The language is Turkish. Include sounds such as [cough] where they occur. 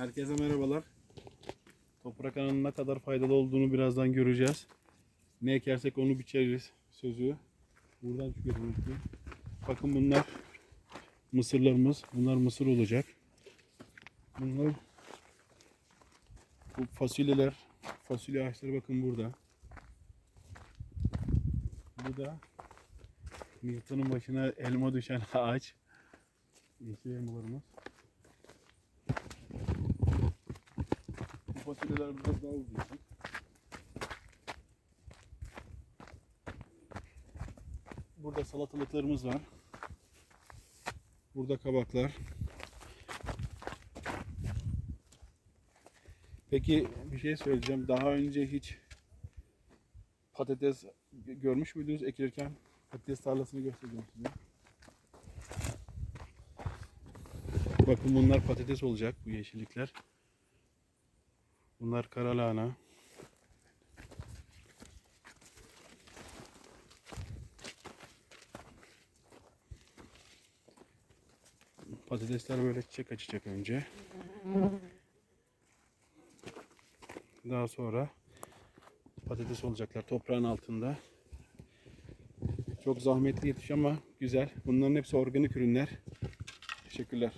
Herkese merhabalar. Toprak ananın ne kadar faydalı olduğunu birazdan göreceğiz. Ne ekersek onu biçeriz sözü. Buradan çıkıyorum. Bakın bunlar mısırlarımız. Bunlar mısır olacak. Bunlar bu fasulyeler. Fasulye ağaçları bakın burada. Bu da Newton'un başına elma düşen [laughs] ağaç. Yeşil elmalarımız. Fasulyeler biraz daha uzayacak. Burada salatalıklarımız var. Burada kabaklar. Peki bir şey söyleyeceğim. Daha önce hiç patates görmüş müydünüz ekilirken? Patates tarlasını göstereceğim size. Bakın bunlar patates olacak bu yeşillikler. Bunlar kara lahana. Patatesler böyle çiçek açacak önce. Daha sonra patates olacaklar toprağın altında. Çok zahmetli yetiş ama güzel. Bunların hepsi organik ürünler. Teşekkürler.